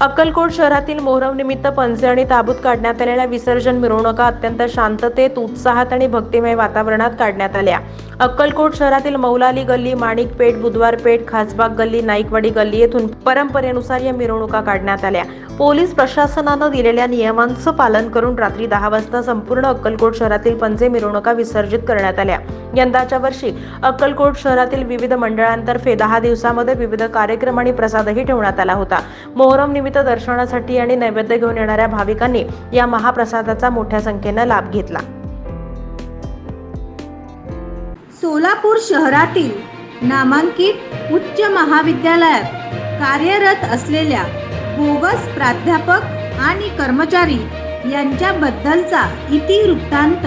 अक्कलकोट शहरातील मोहरम निमित्त पंजे आणि ताबूत काढण्यात आलेल्या विसर्जन मिरवणुका अत्यंत शांततेत उत्साहात आणि भक्तिमय वातावरणात काढण्यात आल्या. अक्कलकोट शहरातील मौलाली गल्ली माणिक पेठ बुधवार पेठ खासबाग गल्ली नाईकवाडी गल्ली येथून परंपरेनुसार या मिरवणुका काढण्यात आल्या. पोलीस प्रशासनानं दिलेल्या नियमांचं पालन करून रात्री दहा वाजता संपूर्ण अक्कलकोट शहरातील पंजे मिरवणुका विसर्जित करण्यात आल्या. यंदाच्या वर्षी अक्कलकोट शहरातील विविध मंडळांतर्फे दहा दिवसामध्ये विविध कार्यक्रम आणि प्रसादही ठेवण्यात आला होता. मोहरम निमित्त दर्शनासाठी आणि नैवेद्य घेऊन येणाऱ्या भाविकांनी या महाप्रसादाचा मोठ्या संख्येनं लाभ घेतला. सोलापूर शहरातील नामांकित उच्च महाविद्यालयात कार्यरत असलेल्या बोगस प्राध्यापक आणि कर्मचारी यांच्याबद्दलचा इतिवृत्तांत